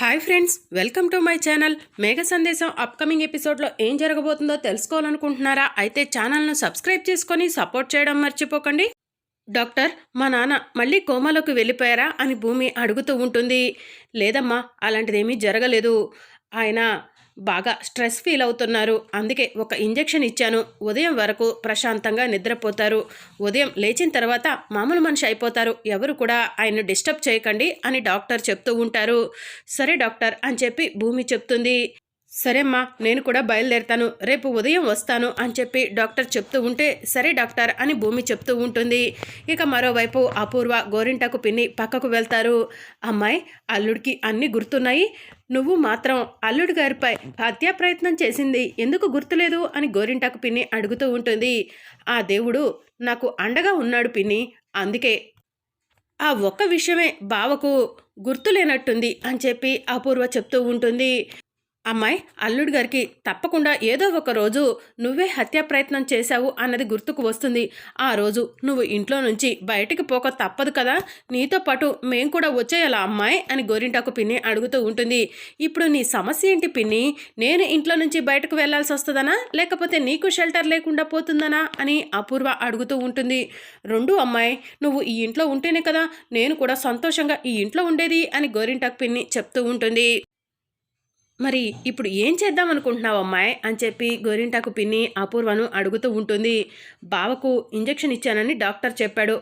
Hi friends welcome to my channel. Megha Sandesam upcoming ఎపిసోడ్లో ఏం జరగబోతుందో తెలుసుకోవాలనుకుంటున్నారా? అయితే ఛానల్ను సబ్స్క్రైబ్ చేసుకొని సపోర్ట్ చేయడం మర్చిపోకండి. డాక్టర్ మా నాన్న మళ్ళీ కోమాలోకి వెళ్ళిపోయారా అని భూమి అడుగుతూ ఉంటుంది. లేదమ్మా అలాంటిదేమీ జరగలేదు. ఆయన బాగా స్ట్రెస్ ఫీల్ అవుతున్నారు. అందుకే ఒక ఇంజెక్షన్ ఇచ్చాను. ఉదయం వరకు ప్రశాంతంగా నిద్రపోతారు. ఉదయం లేచిన తర్వాత మామూలు మనిషి అయిపోతారు. ఎవరు కూడా ఆయన్ను డిస్టర్బ్ చేయకండి అని డాక్టర్ చెప్తూ ఉంటారు. సరే డాక్టర్ అని చెప్పి భూమి చెప్తుంది. సరేమ్మా నేను కూడా బయలుదేరుతాను. రేపు ఉదయం వస్తాను అని చెప్పి డాక్టర్ చెప్తూ ఉంటే సరే డాక్టర్ అని భూమి చెప్తూ ఉంటుంది. ఇక మరోవైపు అపూర్వ గోరింటకు పిన్ని పక్కకు వెళ్తారు. అమ్మాయి అల్లుడికి అన్నీ గుర్తున్నాయి. నువ్వు మాత్రం అల్లుడు గారిపై హత్యా ప్రయత్నం చేసింది ఎందుకు గుర్తులేదు అని గోరింటాకు పిన్ని అడుగుతూ ఉంటుంది. ఆ దేవుడు నాకు అండగా ఉన్నాడు పిన్ని అందుకే. ఆ ఒక్క విషయమే బావకు గుర్తులేనట్టుంది అని చెప్పి అపూర్వ చెప్తూ ఉంటుంది. అమ్మాయి అల్లుడి గారికి తప్పకుండా ఏదో ఒక రోజు నువ్వే హత్యా ప్రయత్నం చేశావు అన్నది గుర్తుకు వస్తుంది. ఆ రోజు నువ్వు ఇంట్లో నుంచి బయటికి పోక తప్పదు కదా? నీతో పాటు మేం కూడా వచ్చేయాలా అమ్మాయి? అని గోరింటాకు పిన్ని అడుగుతూ ఉంటుంది. ఇప్పుడు నీ సమస్య ఏంటి పిన్ని? నేను ఇంట్లో నుంచి బయటకు వెళ్ళాల్సి వస్తుందనా? లేకపోతే నీకు షెల్టర్ లేకుండా పోతుందనా? అని అపూర్వ అడుగుతూ ఉంటుంది. రెండు అమ్మాయి నువ్వు ఈ ఇంట్లో ఉంటేనే కదా నేను కూడా సంతోషంగా ఈ ఇంట్లో ఉండేది అని గోరింటాకు పిన్ని చెప్తూ ఉంటుంది. మరి ఇప్పుడు ఏం చేద్దాం అనుకుంటున్నావు అమ్మాయి? అని చెప్పి గోరింటాకు పిన్ని అపూర్వను అడుగుతూ ఉంటుంది. బావకు ఇంజెక్షన్ ఇచ్చానని డాక్టర్ చెప్పాడు.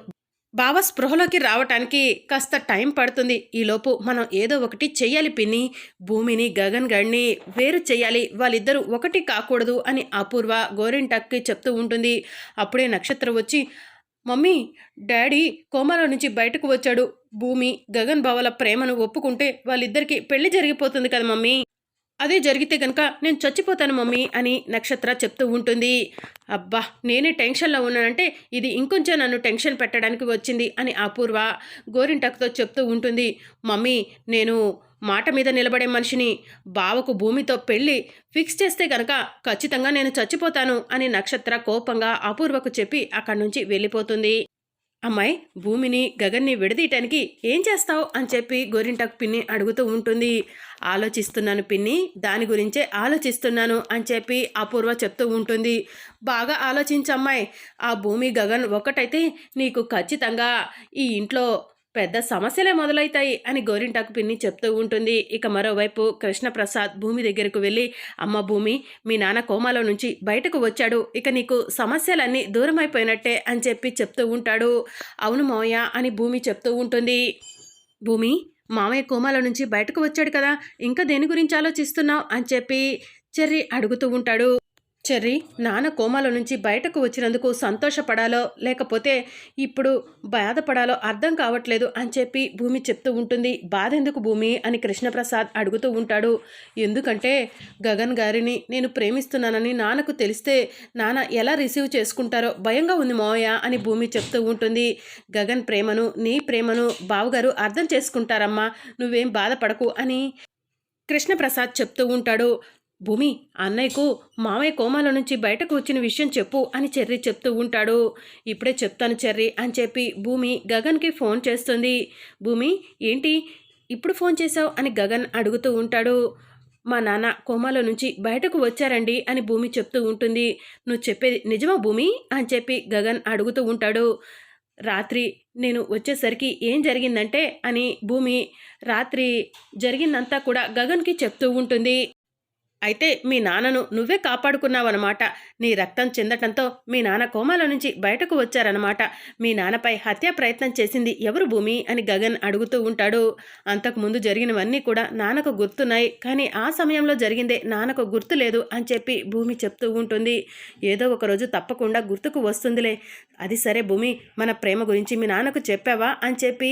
బావ స్పృహలోకి రావటానికి కాస్త టైం పడుతుంది. ఈలోపు మనం ఏదో ఒకటి చెయ్యాలి పిన్ని. భూమిని గగన్ గడిని వేరు చెయ్యాలి. వాళ్ళిద్దరూ ఒకటి కాకూడదు అని అపూర్వ గోరింటాక్కి చెప్తూ ఉంటుంది. అప్పుడే నక్షత్రం వచ్చి మమ్మీ డాడీ కోమాలో నుంచి బయటకు వచ్చాడు. భూమి గగన్ బావల ప్రేమను ఒప్పుకుంటే వాళ్ళిద్దరికీ పెళ్ళి జరిగిపోతుంది కదా మమ్మీ? అదే జరిగితే గనక నేను చచ్చిపోతాను మమ్మీ అని నక్షత్ర చెప్తూ ఉంటుంది. అబ్బా నేనే టెన్షన్లో ఉన్నానంటే ఇది ఇంకొంచెం నన్ను టెన్షన్ పెట్టడానికి వచ్చింది అని అపూర్వ గోరింటకుతో చెప్తూ ఉంటుంది. మమ్మీ నేను మాట మీద నిలబడే మనిషిని బావకు భూమితో పెళ్ళి ఫిక్స్ చేస్తే గనక ఖచ్చితంగా నేను చచ్చిపోతాను అని నక్షత్ర కోపంగా అపూర్వకు చెప్పి అక్కడి నుంచి వెళ్ళిపోతుంది. అమ్మాయి భూమిని గగన్ని విడదీయటానికి ఏం చేస్తావు? అని చెప్పి గోరింటాకు పిన్ని అడుగుతూ ఉంటుంది. ఆలోచిస్తున్నాను పిన్ని దాని గురించే ఆలోచిస్తున్నాను అని చెప్పి అపూర్వ చెప్తూ ఉంటుంది. బాగా ఆలోచించమ్మాయి ఆ భూమి గగన్ ఒక్కటైతే నీకు ఖచ్చితంగా ఈ ఇంట్లో పెద్ద సమస్యలే మొదలవుతాయి అని గోరింటాకు పిన్ని చెప్తూ ఉంటుంది. ఇక మరోవైపు కృష్ణప్రసాద్ భూమి దగ్గరకు వెళ్ళి అమ్మ భూమి మీ నాన్న కోమాలో నుంచి బయటకు వచ్చాడు. ఇక నీకు సమస్యలన్నీ దూరం అయిపోయినట్టే అని చెప్పి చెప్తూ ఉంటాడు. అవును మావయ్య అని భూమి చెప్తూ ఉంటుంది. భూమి మామయ్య కోమాలో నుంచి బయటకు వచ్చాడు కదా ఇంకా దేని గురించి ఆలోచిస్తున్నావు? అని చెప్పి చెర్రి అడుగుతూ ఉంటాడు. చెర్రీ నాన్న కోమాలో నుంచి బయటకు వచ్చినందుకు సంతోషపడాలో లేకపోతే ఇప్పుడు బాధపడాలో అర్థం కావట్లేదు అని చెప్పి భూమి చెప్తూ ఉంటుంది. బాధ ఎందుకు భూమి అని కృష్ణప్రసాద్ అడుగుతూ ఉంటాడు. ఎందుకంటే గగన్ గారిని నేను ప్రేమిస్తున్నానని నాన్నకు తెలిస్తే నాన్న ఎలా రిసీవ్ చేసుకుంటారో భయంగా ఉంది మోయ అని భూమి చెప్తూ ఉంటుంది. గగన్ ప్రేమను నీ ప్రేమను బావగారు అర్థం చేసుకుంటారమ్మా నువ్వేం బాధపడకు అని కృష్ణప్రసాద్ చెప్తూ ఉంటాడు. భూమి అన్నయ్యకు మామయ్య కోమాలో నుంచి బయటకు వచ్చిన విషయం చెప్పు అని చెర్రి చెప్తూ ఉంటాడు. ఇప్పుడే చెప్తాను చెర్రి అని చెప్పి భూమి గగన్కి ఫోన్ చేస్తుంది. భూమి ఏంటి ఇప్పుడు ఫోన్ చేశావు అని గగన్ అడుగుతూ ఉంటాడు. మా నాన్న కోమాలో నుంచి బయటకు వచ్చారండి అని భూమి చెప్తూ ఉంటుంది. నువ్వు చెప్పేది నిజమా భూమి? అని చెప్పి గగన్ అడుగుతూ ఉంటాడు. రాత్రి నేను వచ్చేసరికి ఏం జరిగిందంటే అని భూమి రాత్రి జరిగిందంతా కూడా గగన్కి చెప్తూ ఉంటుంది. అయితే మీ నాన్నను నువ్వే కాపాడుకున్నావన్నమాట. నీ రక్తం చెందటంతో మీ నాన్న కోమాల నుంచి బయటకు వచ్చారన్నమాట. మీ నాన్నపై హత్యా ప్రయత్నం చేసింది ఎవరు భూమి అని గగన్ అడుగుతూ ఉంటాడు. అంతకుముందు జరిగినవన్నీ కూడా నాన్నకు గుర్తున్నాయి. కానీ ఆ సమయంలో జరిగిందే నాన్నకు గుర్తు లేదు అని చెప్పి భూమి చెప్తూ ఉంటుంది. ఏదో ఒకరోజు తప్పకుండా గుర్తుకు వస్తుందిలే. అది సరే భూమి మన ప్రేమ గురించి మీ నాన్నకు చెప్పావా అని చెప్పి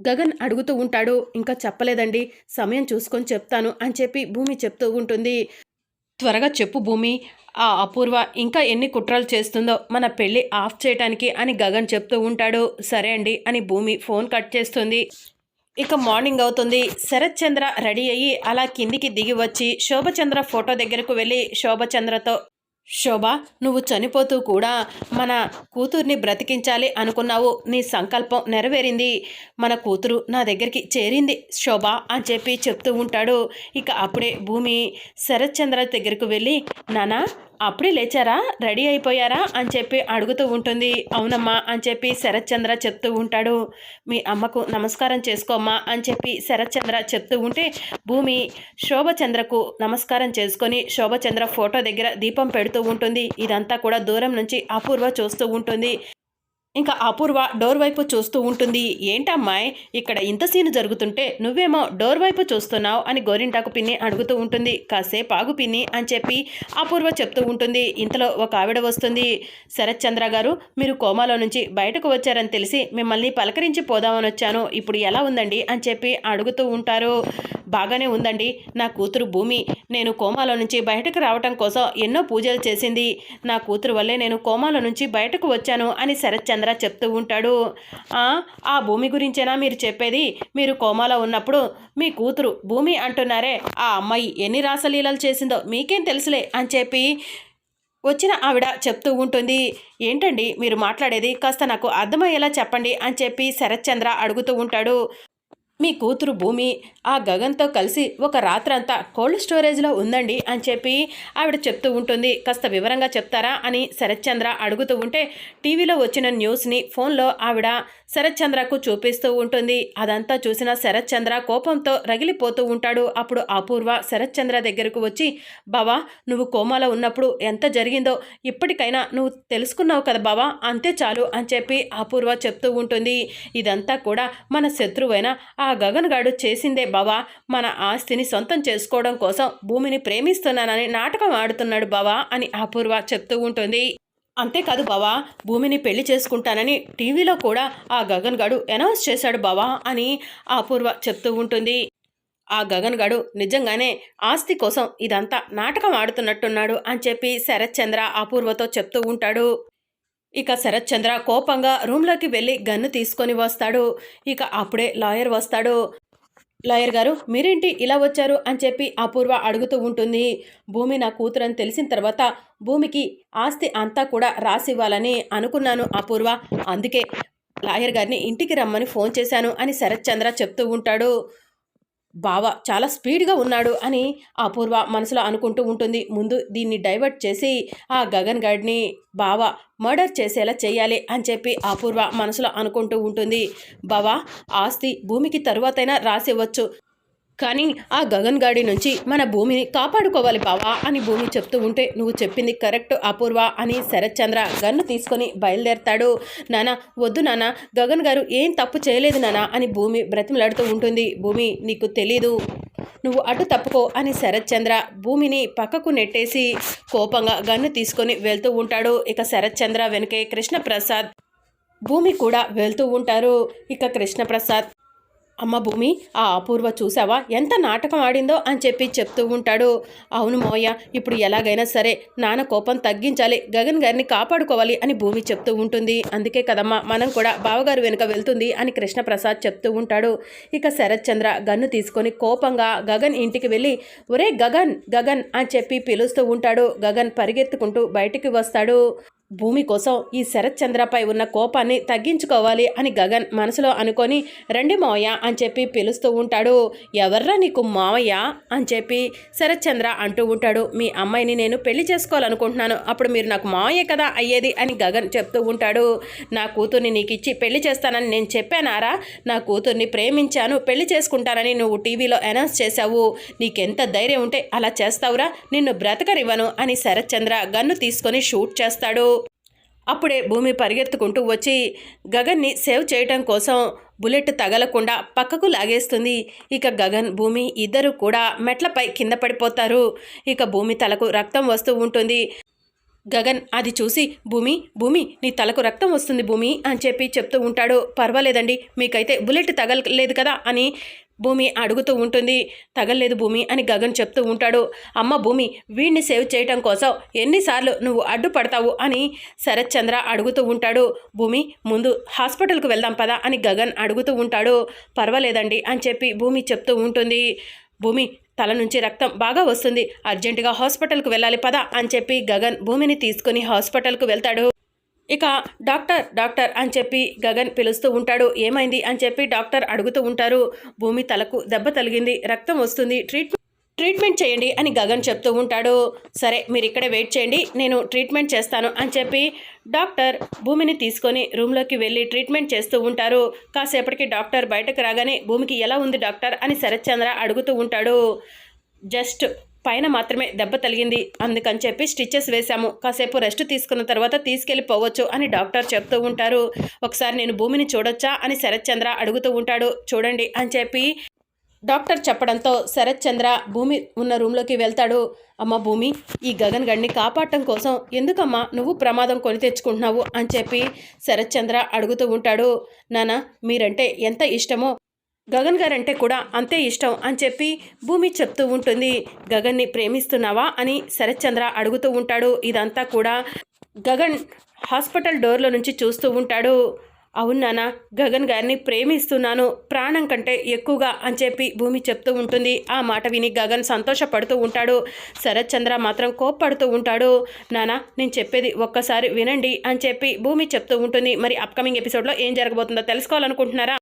గగన్ అడుగుతూ ఉంటాడు ఇంకా చెప్పలేదండి సమయం చూసుకొని చెప్తాను అని చెప్పి భూమి చెప్తూ ఉంటుంది. త్వరగా చెప్పు భూమి ఆ అపూర్వ ఇంకా ఎన్ని కుట్రలు చేస్తుందో మన పెళ్ళి ఆఫ్ చేయటానికి అని గగన్ చెప్తూ ఉంటాడు. సరే అండి అని భూమి ఫోన్ కట్ చేస్తుంది. ఇక మార్నింగ్ అవుతుంది. శరత్ చంద్ర రెడీ అయ్యి అలా కిందికి దిగి వచ్చి శోభచంద్ర ఫోటో దగ్గరకు వెళ్ళి శోభచంద్రతో శోభ నువ్వు చనిపోతూ కూడా మన కూతుర్ని బ్రతికించాలి అనుకున్నావు. నీ సంకల్పం నెరవేరింది. మన కూతురు నా దగ్గరికి చేరింది శోభ అని చెప్పి చెప్తూ ఉంటాడు. ఇక అప్పుడే భూమి శరత్చంద్ర దగ్గరకు వెళ్ళి నానా అప్పుడే లేచారా? రెడీ అయిపోయారా? అని చెప్పి అడుగుతూ ఉంటుంది. అవునమ్మా అని చెప్పి శరత్చంద్ర చెప్తూ ఉంటాడు. మీ అమ్మకు నమస్కారం చేసుకోమ్మా అని చెప్పి శరత్చంద్ర చెప్తూ ఉంటే భూమి శోభచంద్రకు నమస్కారం చేసుకొని శోభచంద్ర ఫోటో దగ్గర దీపం పెడుతూ ఉంటుంది. ఇదంతా కూడా దూరం నుంచి అపూర్వ చూస్తూ ఉంటుంది. ఇంకా అపూర్వ డోర్ వైపు చూస్తూ ఉంటుంది. ఏంటమ్మాయి ఇక్కడ ఇంత సీన్ జరుగుతుంటే నువ్వేమో డోర్ వైపు చూస్తున్నావు అని గోరింటాకు పిన్ని అడుగుతూ ఉంటుంది. కాసేపు ఆగు పిన్ని అని చెప్పి అపూర్వ చెప్తూ ఉంటుంది. ఇంతలో ఒక ఆవిడ వస్తుంది. శరత్ చంద్ర గారు మీరు కోమాలో నుంచి బయటకు వచ్చారని తెలిసి మిమ్మల్ని పలకరించి పోదామని వచ్చాను. ఇప్పుడు ఎలా ఉందండి? అని చెప్పి అడుగుతూ ఉంటారు. బాగానే ఉందండి. నా కూతురు భూమి నేను కోమాలో నుంచి బయటకు రావటం కోసం ఎన్నో పూజలు చేసింది. నా కూతురు వల్లే నేను కోమాలో నుంచి బయటకు వచ్చాను అని శరత్చంద్ర చెప్తూ ఉంటాడు. ఆ భూమి గురించేనా మీరు చెప్పేది? మీరు కోమాలో ఉన్నప్పుడు మీ కూతురు భూమి అంటున్నారే ఆ అమ్మాయి ఎన్ని రాసలీలలు చేసిందో మీకేం తెలుసులే అని చెప్పి వచ్చిన ఆవిడ చెప్తూ ఉంటుంది. ఏంటండి మీరు మాట్లాడేది? కాస్త నాకు అర్థమయ్యేలా చెప్పండి అని చెప్పి శరత్చంద్ర అడుగుతూ ఉంటాడు. మీ కూతురు భూమి ఆ గగన్తో కలిసి ఒక రాత్రంతా కోల్డ్ స్టోరేజ్లో ఉందండి అని చెప్పి ఆవిడ చెప్తూ ఉంటుంది. కాస్త వివరంగా చెప్తారా అని శరత్చంద్ర అడుగుతూ ఉంటే టీవీలో వచ్చిన న్యూస్ని ఫోన్లో ఆవిడ శరత్చంద్రకు చూపిస్తూ ఉంటుంది. అదంతా చూసిన శరత్చంద్ర కోపంతో రగిలిపోతూ ఉంటాడు. అప్పుడు అపూర్వ శరత్చంద్ర దగ్గరకు వచ్చి బావా నువ్వు కోమాలో ఉన్నప్పుడు ఎంత జరిగిందో ఇప్పటికైనా నువ్వు తెలుసుకున్నావు కదా బావా అంతే చాలు అని చెప్పి అపూర్వ చెప్తూ ఉంటుంది. ఇదంతా కూడా మన శత్రువైన ఆ గగన్ గాడు చేసిందే బావా. మన ఆస్తిని సొంతం చేసుకోవడం కోసం భూమిని ప్రేమిస్తున్నానని నాటకం ఆడుతున్నాడు బావా అని అపూర్వ చెప్తూ ఉంటుంది. అంతేకాదు బావా భూమిని పెళ్ళి చేసుకుంటానని టీవీలో కూడా ఆ గగన్ గడు అనౌన్స్ చేశాడు బావా అని అపూర్వ చెప్తూ ఉంటుంది. ఆ గగన్ గడు నిజంగానే ఆస్తి కోసం ఇదంతా నాటకం ఆడుతున్నట్టున్నాడు అని చెప్పి శరత్చంద్ర అపూర్వతో చెప్తూ ఉంటాడు. ఇక శరత్చంద్ర కోపంగా రూమ్లోకి వెళ్ళి గన్ను తీసుకొని వస్తాడు. ఇక అప్పుడే లాయర్ వస్తాడు. లాయర్ గారు మీరేంటి ఇలా వచ్చారు? అని చెప్పి అపూర్వ అడుగుతూ ఉంటుంది. భూమి నా కూతురు అని తెలిసిన తర్వాత భూమికి ఆస్తి అంతా కూడా రాసివ్వాలని అనుకున్నాను అపూర్వ. అందుకే లాయర్ గారిని ఇంటికి రమ్మని ఫోన్ చేశాను అని శరత్చంద్ర చెప్తూ ఉంటాడు. బావ చాలా స్పీడ్గా ఉన్నాడు అని అపూర్వ మనసులో అనుకుంటూ ఉంటుంది. ముందు దీన్ని డైవర్ట్ చేసి ఆ గగన్ గడ్ని బావ మర్డర్ చేసేలా చేయాలి అని చెప్పి అపూర్వ మనసులో అనుకుంటూ ఉంటుంది. బావా ఆస్తి భూమికి తరువాతైనా రాసివ్వచ్చు కానీ ఆ గగన్ గాడి నుంచి మన భూమిని కాపాడుకోవాలి బావా అని భూమి చెప్తూ ఉంటే నువ్వు చెప్పింది కరెక్ట్ అపూర్వ అని శరత్చంద్ర గన్ను తీసుకొని బయలుదేరతాడు. నానా వద్దు నాన్న గగన్ గారు ఏం తప్పు చేయలేదు నానా అని భూమి బ్రతిమలాడుతూ ఉంటుంది. భూమి నీకు తెలీదు. నువ్వు అటు తప్పుకో అని శరత్చంద్ర భూమిని పక్కకు నెట్టేసి కోపంగా గన్ను తీసుకొని వెళ్తూ ఉంటాడు. ఇక శరత్చంద్ర వెనుకే కృష్ణప్రసాద్. భూమి కూడా వెళ్తూ ఉంటారు. ఇక కృష్ణప్రసాద్ అమ్మ భూమి ఆ అపూర్వ చూసావా? ఎంత నాటకం ఆడిందో అని చెప్పి చెప్తూ ఉంటాడు. అవును మోయ ఇప్పుడు ఎలాగైనా సరే నాన్న కోపం తగ్గించాలి గగన్ గారిని కాపాడుకోవాలి అని భూమి చెప్తూ ఉంటుంది. అందుకే కదమ్మా మనం కూడా బావగారు వెనుక వెళ్తుంది అని కృష్ణప్రసాద్ చెప్తూ ఉంటాడు. ఇక శరత్ చంద్ర గన్ను తీసుకొని కోపంగా గగన్ ఇంటికి వెళ్ళి ఒరే గగన్ గగన్ అని చెప్పి పిలుస్తూ ఉంటాడు. గగన్ పరిగెత్తుకుంటూ బయటికి వస్తాడు. భూమి కోసం ఈ శరత్చంద్రపై ఉన్న కోపాన్ని తగ్గించుకోవాలి అని గగన్ మనసులో అనుకొని రండి మావయ్య అని చెప్పి పిలుస్తూ ఉంటాడు. ఎవర్రా నీకు మావయ్య అని చెప్పి శరత్చంద్ర అంటూ ఉంటాడు. మీ అమ్మాయిని నేను పెళ్ళి చేసుకోవాలనుకుంటున్నాను. అప్పుడు మీరు నాకు మావయ్య కదా అయ్యేది అని గగన్ చెప్తూ ఉంటాడు. నా కూతుర్ని నీకు ఇచ్చి పెళ్ళి చేస్తానని నేను చెప్పానారా? నా కూతుర్ని ప్రేమించాను. పెళ్ళి చేసుకుంటానని నువ్వు టీవీలో అనౌన్స్ చేశావు. నీకెంత ధైర్యం ఉంటే అలా చేస్తావురా. నిన్ను బ్రతకరివ్వను అని శరత్చంద్ర గన్ను తీసుకొని షూట్ చేస్తాడు. అప్పుడే భూమి పరిగెత్తుకుంటూ వచ్చి గగన్ని సేవ్ చేయటం కోసం బుల్లెట్ తగలకుండా పక్కకు లాగేస్తుంది. ఇక గగన్ భూమి ఇద్దరు కూడా మెట్లపై కింద పడిపోతారు. ఇక భూమి తలకు రక్తం వస్తూ ఉంటుంది. గగన్ అది చూసి భూమి భూమి నీ తలకు రక్తం వస్తుంది భూమి అని చెప్పి చెప్తూ ఉంటాడు. పర్వాలేదండి మీకైతే బుల్లెట్ తగలలేదు కదా అని భూమి అడుగుతూ ఉంటుంది. తగలలేదు భూమి అని గగన్ చెప్తూ ఉంటాడు. అమ్మ భూమి వీడిని సేవ్ చేయటం కోసం ఎన్నిసార్లు నువ్వు అడ్డుపడతావు అని శరత్ చంద్ర అడుగుతూ ఉంటాడు. భూమి ముందు హాస్పిటల్కి వెళ్దాం పదా అని గగన్ అడుగుతూ ఉంటాడు. పర్వాలేదండి అని చెప్పి భూమి చెప్తూ ఉంటుంది. భూమి తల నుంచి రక్తం బాగా వస్తుంది. అర్జెంటుగా హాస్పిటల్కు వెళ్ళాలి పదా అని చెప్పి గగన్ భూమిని తీసుకుని హాస్పిటల్కు వెళ్తాడు. ఇక డాక్టర్ డాక్టర్ అని చెప్పి గగన్ పిలుస్తూ ఉంటాడు. ఏమైంది అని చెప్పి డాక్టర్ అడుగుతూ ఉంటారు. భూమి తలకు దెబ్బ తలిగింది రక్తం వస్తుంది. ట్రీట్మెంట్ ట్రీట్మెంట్ చేయండి అని గగన్ చెప్తూ ఉంటాడు. సరే మీరు ఇక్కడే వెయిట్ చేయండి. నేను ట్రీట్మెంట్ చేస్తాను అని చెప్పి డాక్టర్ భూమిని తీసుకొని రూమ్లోకి వెళ్ళి ట్రీట్మెంట్ చేస్తూ ఉంటారు. కాసేపటికి డాక్టర్ బయటకు రాగానే భూమికి ఎలా ఉంది డాక్టర్ అని శరత్ చంద్ర అడుగుతూ ఉంటాడు. జస్ట్ పైన మాత్రమే దెబ్బ తలిగింది అందుకని చెప్పి స్టిచెస్ వేశాము. కాసేపు రెస్ట్ తీసుకున్న తర్వాత తీసుకెళ్ళిపోవచ్చు అని డాక్టర్ చెప్తూ ఉంటారు. ఒకసారి నేను భూమిని చూడొచ్చా అని శరత్ చంద్ర అడుగుతూ ఉంటాడు. చూడండి అని చెప్పి డాక్టర్ చెప్పడంతో శరత్ చంద్ర భూమి ఉన్న రూమ్లోకి వెళ్తాడు. అమ్మ భూమి ఈ గగన్ గడిని కాపాడటం కోసం ఎందుకమ్మా నువ్వు ప్రమాదం కొని తెచ్చుకుంటున్నావు? అని చెప్పి శరత్ చంద్ర అడుగుతూ ఉంటాడు. నానా మీరంటే ఎంత ఇష్టమో గగన్ గారంటే కూడా అంతే ఇష్టం అని చెప్పి భూమి చెప్తూ ఉంటుంది. గగన్ని ప్రేమిస్తున్నావా అని శరత్చంద్ర అడుగుతూ ఉంటాడు. ఇదంతా కూడా గగన్ హాస్పిటల్ డోర్లో నుంచి చూస్తూ ఉంటాడు. అవును గగన్ గారిని ప్రేమిస్తున్నాను. ప్రాణం కంటే ఎక్కువగా అని చెప్పి భూమి చెప్తూ ఉంటుంది. ఆ మాట విని గగన్ సంతోషపడుతూ ఉంటాడు. శరత్చంద్ర మాత్రం కోప్పడుతూ ఉంటాడు. నానా నేను చెప్పేది ఒక్కసారి వినండి అని చెప్పి భూమి చెప్తూ ఉంటుంది. మరి అప్కమింగ్ ఎపిసోడ్లో ఏం జరగబోతుందో తెలుసుకోవాలనుకుంటున్నారా?